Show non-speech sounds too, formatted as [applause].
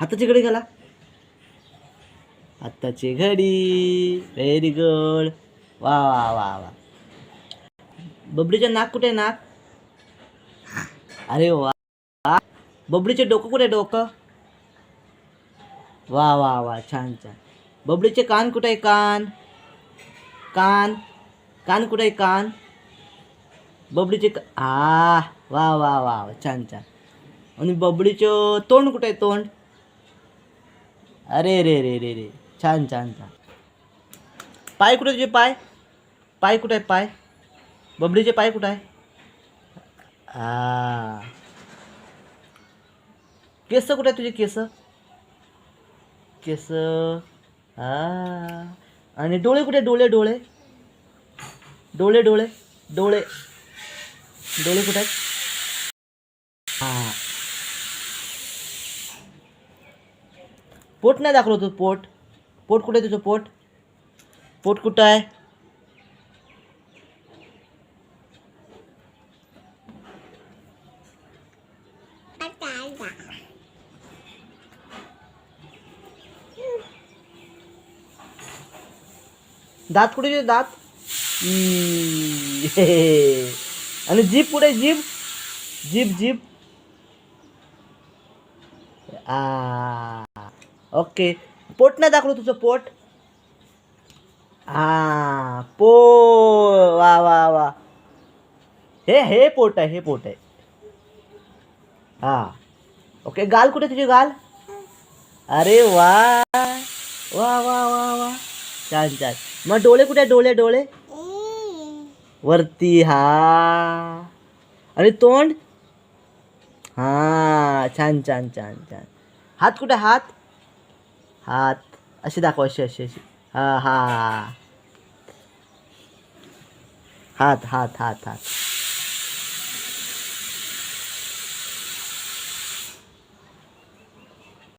हाताची घडी घाला. हाताची घडी. व्हेरी गुड वा वा वा वा. बबडीचे नाक कुठे आहे नाक? अरे वा. बबडीचे डोकं कुठे आहे डोकं? वा वा वा छान छान. बबडीचे कान कुठे आहे कान? कान? कान कुठे आहे कान? बबडीचे का आ वा वा वा वा छान छान. आणि बबडीचं तोंड कुठे आहे तोंड? अरे रे रे रे रे. छान छान छान. पाय कुठे तुझे पाय? पाय कुठे आहे पाय? बबडीचे पाय कुठं आहे? केस कुठे आहे तुझे केस? केस. हा आणि डोळे कुठे? डोळे डोळे. डोळे डोळे. डोळे. डोळे कुठे आहेत? हां पोट नाही दाखवलं तू पोट. पोट कुठे आहे तुझं पोट? पोट कुठं आहे? दात कुठे तुझे दात? हे, [laughs] आणि जीप कुठे जीप जीप जीप आ. ओके. पोट नाही दाखवलं तुझं पोट? हा पो वा वा वा. हे हे पोट आहे हे पोट आहे. हा. ओके गाल कुठे तुझी गाल? अरे वा. वा वा वा वा. छान छान. मग डोळे कुठे आहे? डोळे डोळे? वरती हा. आणि तोंड? हा छान छान छान छान. हात कुठे? हात? हात. अशी दाखव अशी अशी अशी. हा हा हात हात हात हात.